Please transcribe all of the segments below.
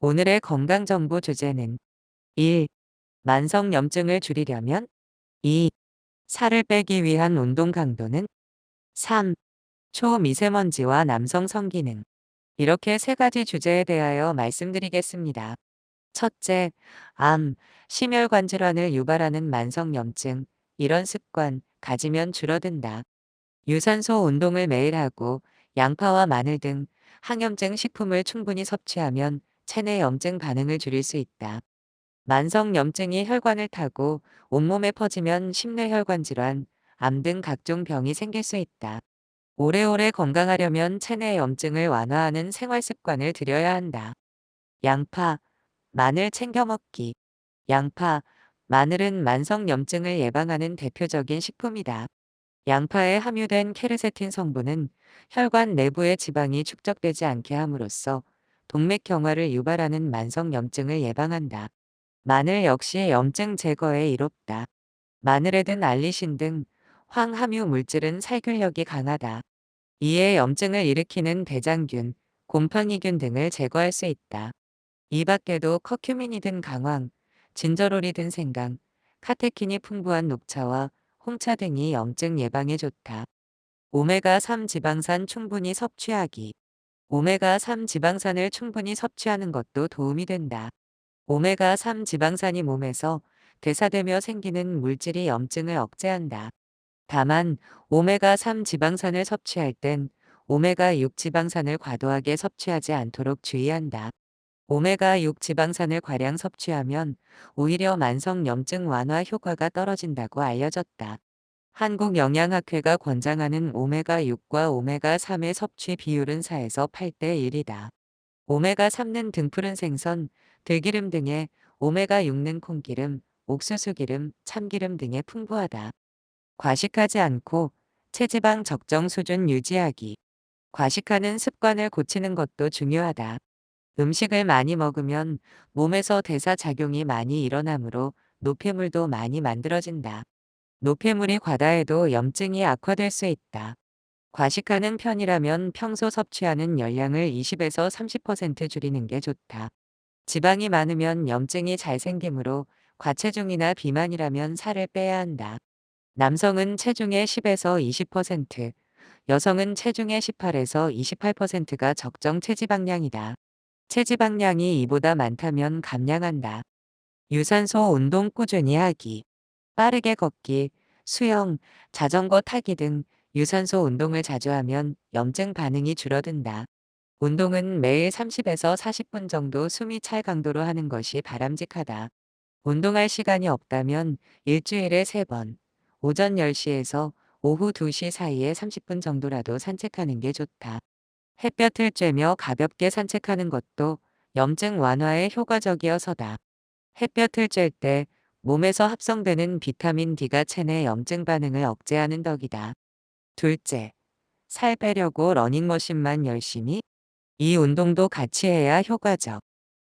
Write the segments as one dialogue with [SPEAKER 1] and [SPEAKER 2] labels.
[SPEAKER 1] 오늘의 건강정보 주제는 1. 만성염증을 줄이려면 2. 살을 빼기 위한 운동 강도는 3. 초미세먼지와 남성 성기능 이렇게 세 가지 주제에 대하여 말씀드리겠습니다. 첫째, 암, 심혈관 질환을 유발하는 만성염증 이런 습관 가지면 줄어든다. 유산소 운동을 매일 하고 양파와 마늘 등 항염증 식품을 충분히 섭취하면 체내 염증 반응을 줄일 수 있다. 만성 염증이 혈관을 타고 온몸에 퍼지면 심뇌혈관 질환, 암 등 각종 병이 생길 수 있다. 오래오래 건강하려면 체내 염증을 완화하는 생활 습관을 들여야 한다. 양파, 마늘 챙겨 먹기. 양파, 마늘은 만성 염증을 예방하는 대표적인 식품이다. 양파에 함유된 케르세틴 성분은 혈관 내부의 지방이 축적되지 않게 함으로써 동맥경화를 유발하는 만성 염증을 예방한다. 마늘 역시 염증 제거에 이롭다. 마늘에 든 알리신 등 황함유 물질은 살균력이 강하다. 이에 염증을 일으키는 대장균, 곰팡이균 등을 제거할 수 있다. 이 밖에도 커큐민이 든 강황, 진저롤이 든 생강, 카테킨이 풍부한 녹차와 홍차 등이 염증 예방에 좋다. 오메가3 지방산 충분히 섭취하기. 오메가3 지방산을 충분히 섭취하는 것도 도움이 된다. 오메가3 지방산이 몸에서 대사되며 생기는 물질이 염증을 억제한다. 다만 오메가3 지방산을 섭취할 땐 오메가6 지방산을 과도하게 섭취하지 않도록 주의한다. 오메가6 지방산을 과량 섭취하면 오히려 만성 염증 완화 효과가 떨어진다고 알려졌다. 한국영양학회가 권장하는 오메가6과 오메가3의 섭취 비율은 4에서 8대 1이다. 오메가3는 등푸른 생선, 들기름 등에 오메가6는 콩기름, 옥수수기름, 참기름 등에 풍부하다. 과식하지 않고 체지방 적정 수준 유지하기. 과식하는 습관을 고치는 것도 중요하다. 음식을 많이 먹으면 몸에서 대사작용이 많이 일어나므로 노폐물도 많이 만들어진다. 노폐물이 과다해도 염증이 악화될 수 있다. 과식하는 편이라면 평소 섭취하는 열량을 20에서 30% 줄이는 게 좋다. 지방이 많으면 염증이 잘 생기므로 과체중이나 비만이라면 살을 빼야 한다. 남성은 체중의 10에서 20%, 여성은 체중의 18에서 28%가 적정 체지방량이다. 체지방량이 이보다 많다면 감량한다. 유산소 운동 꾸준히 하기. 빠르게 걷기, 수영, 자전거 타기 등 유산소 운동을 자주 하면 염증 반응이 줄어든다. 운동은 매일 30에서 40분 정도 숨이 찰 강도로 하는 것이 바람직하다. 운동할 시간이 없다면 일주일에 3번, 오전 10시에서 오후 2시 사이에 30분 정도라도 산책하는 게 좋다. 햇볕을 쬐며 가볍게 산책하는 것도 염증 완화에 효과적이어서다. 햇볕을 쬐을 때 몸에서 합성되는 비타민 D가 체내 염증 반응을 억제하는 덕이다. 둘째, 살 빼려고 러닝머신만 열심히? 이 운동도 같이 해야 효과적.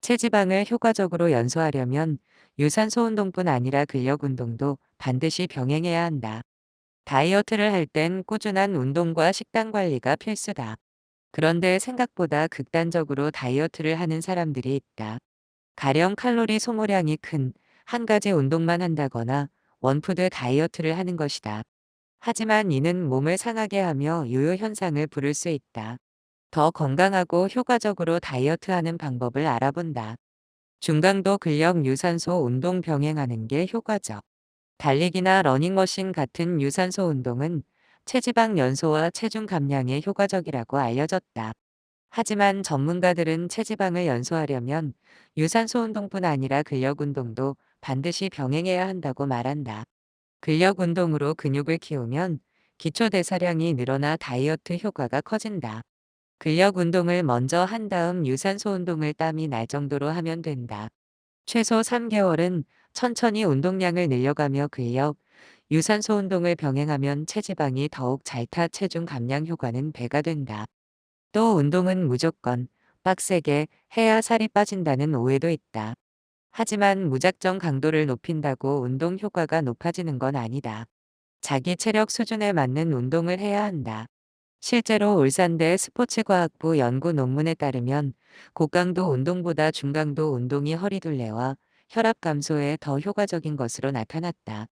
[SPEAKER 1] 체지방을 효과적으로 연소하려면 유산소 운동뿐 아니라 근력 운동도 반드시 병행해야 한다. 다이어트를 할 땐 꾸준한 운동과 식단 관리가 필수다. 그런데 생각보다 극단적으로 다이어트를 하는 사람들이 있다. 가령 칼로리 소모량이 큰 한 가지 운동만 한다거나 원푸드 다이어트를 하는 것이다. 하지만 이는 몸을 상하게 하며 요요 현상을 부를 수 있다. 더 건강하고 효과적으로 다이어트하는 방법을 알아본다. 중강도 근력 유산소 운동 병행하는 게 효과적. 달리기나 러닝머신 같은 유산소 운동은 체지방 연소와 체중 감량에 효과적이라고 알려졌다. 하지만 전문가들은 체지방을 연소하려면 유산소 운동뿐 아니라 근력 운동도 반드시 병행해야 한다고 말한다. 근력 운동으로 근육을 키우면 기초 대사량이 늘어나 다이어트 효과가 커진다. 근력 운동을 먼저 한 다음 유산소 운동을 땀이 날 정도로 하면 된다. 최소 3개월은 천천히 운동량을 늘려가며 근력, 유산소 운동을 병행하면 체지방이 더욱 잘 타 체중 감량 효과는 배가 된다. 또 운동은 무조건 빡세게 해야 살이 빠진다는 오해도 있다. 하지만 무작정 강도를 높인다고 운동 효과가 높아지는 건 아니다. 자기 체력 수준에 맞는 운동을 해야 한다. 실제로 울산대 스포츠과학부 연구 논문에 따르면 고강도 운동보다 중강도 운동이 허리둘레와 혈압 감소에 더 효과적인 것으로 나타났다.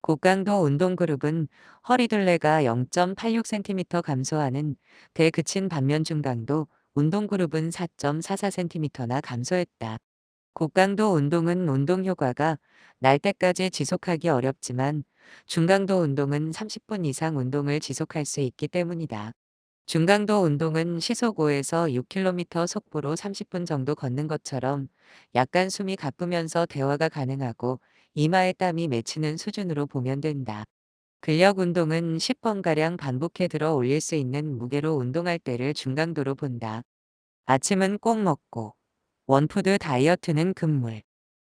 [SPEAKER 1] 고강도 운동 그룹은 허리둘레가 0.86cm 감소하는 데 그친 반면 중강도 운동 그룹은 4.44cm나 감소했다. 고강도 운동은 운동 효과가 날 때까지 지속하기 어렵지만 중강도 운동은 30분 이상 운동을 지속할 수 있기 때문이다. 중강도 운동은 시속 5에서 6km 속보로 30분 정도 걷는 것처럼 약간 숨이 가쁘면서 대화가 가능하고 이마에 땀이 맺히는 수준으로 보면 된다. 근력 운동은 10번가량 반복해 들어 올릴 수 있는 무게로 운동할 때를 중강도로 본다. 아침은 꼭 먹고 원푸드 다이어트는 금물.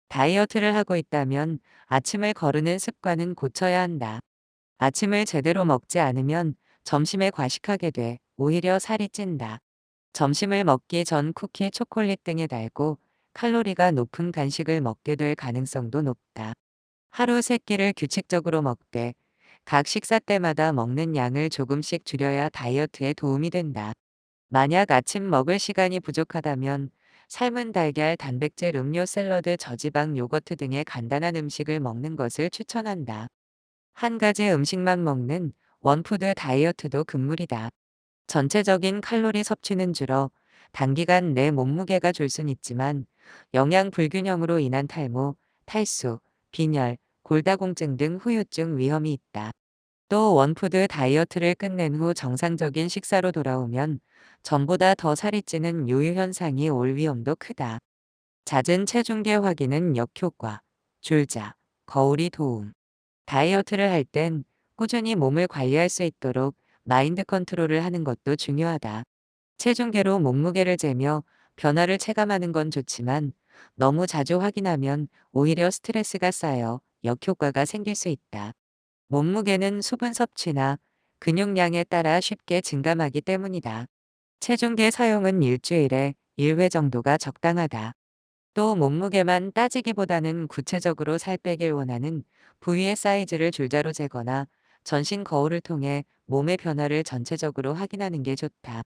[SPEAKER 1] 다이어트를 하고 있다면 아침을 거르는 습관은 고쳐야 한다. 아침을 제대로 먹지 않으면 점심에 과식하게 돼 오히려 살이 찐다. 점심을 먹기 전 쿠키, 초콜릿 등에 달고 칼로리가 높은 간식을 먹게 될 가능성도 높다. 하루 3끼를 규칙적으로 먹되 각 식사 때마다 먹는 양을 조금씩 줄여야 다이어트에 도움이 된다. 만약 아침 먹을 시간이 부족하다면 삶은 달걀, 단백질, 음료, 샐러드, 저지방, 요거트 등의 간단한 음식을 먹는 것을 추천한다. 한 가지 음식만 먹는 원푸드 다이어트도 금물이다. 전체적인 칼로리 섭취는 줄어 단기간 내 몸무게가 줄 순 있지만 영양 불균형으로 인한 탈모, 탈수, 빈혈, 골다공증 등 후유증 위험이 있다. 또 원푸드 다이어트를 끝낸 후 정상적인 식사로 돌아오면 전보다 더 살이 찌는 요유 현상이 올 위험도 크다. 잦은 체중계 확인은 역효과, 줄자, 거울이 도움. 다이어트를 할 땐 꾸준히 몸을 관리할 수 있도록 마인드 컨트롤을 하는 것도 중요하다. 체중계로 몸무게를 재며 변화를 체감하는 건 좋지만 너무 자주 확인하면 오히려 스트레스가 쌓여 역효과가 생길 수 있다. 몸무게는 수분 섭취나 근육량에 따라 쉽게 증감하기 때문이다. 체중계 사용은 일주일에 1회 정도가 적당하다. 또 몸무게만 따지기보다는 구체적으로 살 빼길 원하는 부위의 사이즈를 줄자로 재거나 전신 거울을 통해 몸의 변화를 전체적으로 확인하는 게 좋다.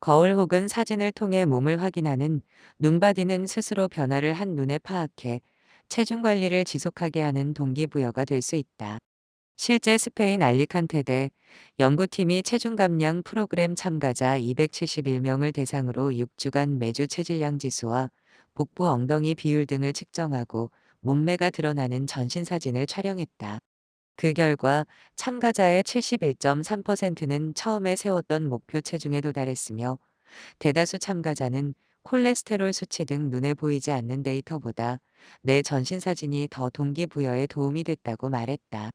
[SPEAKER 1] 거울 혹은 사진을 통해 몸을 확인하는 눈바디는 스스로 변화를 한 눈에 파악해 체중 관리를 지속하게 하는 동기부여가 될 수 있다. 실제 스페인 알리칸테 대 연구팀이 체중 감량 프로그램 참가자 271명을 대상으로 6주간 매주 체질량 지수와 복부 엉덩이 비율 등을 측정하고 몸매가 드러나는 전신 사진을 촬영했다. 그 결과 참가자의 71.3%는 처음에 세웠던 목표 체중에 도달했으며 대다수 참가자는 콜레스테롤 수치 등 눈에 보이지 않는 데이터보다 내 전신 사진이 더 동기부여에 도움이 됐다고 말했다.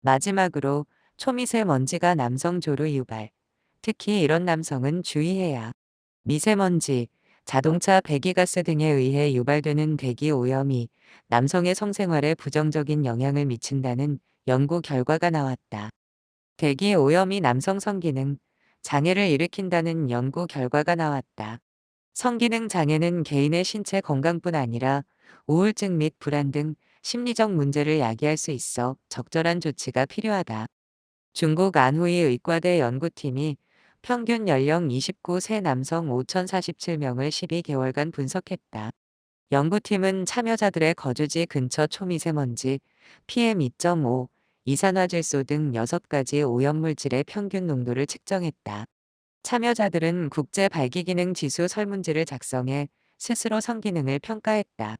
[SPEAKER 1] 마지막으로 초미세먼지가 남성 조루 유발. 특히 이런 남성은 주의해야. 미세먼지, 자동차 배기가스 등에 의해 유발되는 대기 오염이 남성의 성생활에 부정적인 영향을 미친다는 연구 결과가 나왔다. 대기 오염이 남성 성기능, 장애를 일으킨다는 연구 결과가 나왔다. 성기능 장애는 개인의 신체 건강뿐 아니라 우울증 및 불안 등 심리적 문제를 야기할 수 있어 적절한 조치가 필요하다. 중국 안후이 의과대 연구팀이 평균 연령 29세 남성 5,047명을 12개월간 분석했다. 연구팀은 참여자들의 거주지 근처 초미세먼지, PM2.5, 이산화질소 등 6가지 오염물질의 평균 농도를 측정했다. 참여자들은 국제 발기기능 지수 설문지를 작성해 스스로 성기능을 평가했다.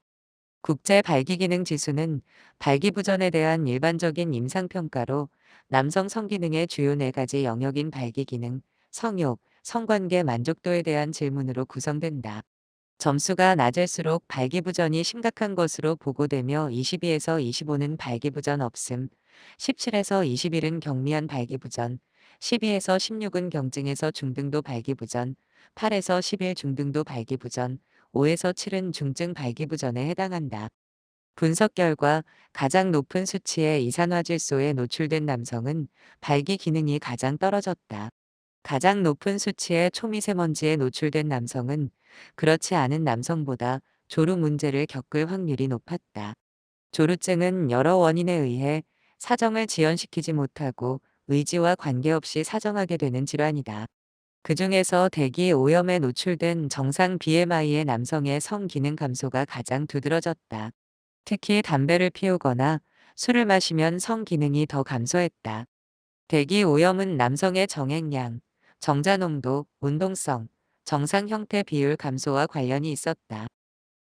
[SPEAKER 1] 국제 발기기능 지수는 발기부전에 대한 일반적인 임상평가로 남성 성기능의 주요 네 가지 영역인 발기기능, 성욕, 성관계 만족도에 대한 질문으로 구성된다. 점수가 낮을수록 발기부전이 심각한 것으로 보고되며 22에서 25는 발기부전 없음, 17에서 21은 경미한 발기부전, 12에서 16은 경증에서 중등도 발기부전, 8에서 11 중등도 발기부전, 5에서 7은 중증 발기부전에 해당한다. 분석 결과 가장 높은 수치의 이산화질소에 노출된 남성은 발기 기능이 가장 떨어졌다. 가장 높은 수치의 초미세먼지에 노출된 남성은 그렇지 않은 남성보다 조루 문제를 겪을 확률이 높았다. 조루증은 여러 원인에 의해 사정을 지연시키지 못하고 의지와 관계없이 사정하게 되는 질환이다. 그 중에서 대기 오염에 노출된 정상 BMI의 남성의 성기능 감소가 가장 두드러졌다. 특히 담배를 피우거나 술을 마시면 성기능이 더 감소했다. 대기 오염은 남성의 정액량, 정자농도, 운동성, 정상 형태 비율 감소와 관련이 있었다.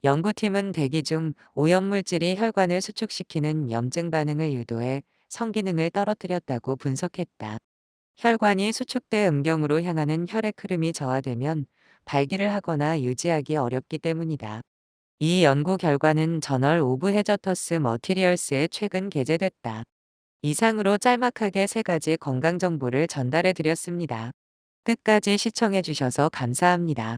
[SPEAKER 1] 연구팀은 대기 중 오염물질이 혈관을 수축시키는 염증 반응을 유도해 성기능을 떨어뜨렸다고 분석했다. 혈관이 수축돼 음경으로 향하는 혈액 흐름이 저하되면 발기를 하거나 유지하기 어렵기 때문이다. 이 연구 결과는 저널 오브 헤저터스 머티리얼스에 최근 게재됐다. 이상으로 짤막하게 세 가지 건강 정보를 전달해 드렸습니다. 끝까지 시청해 주셔서 감사합니다.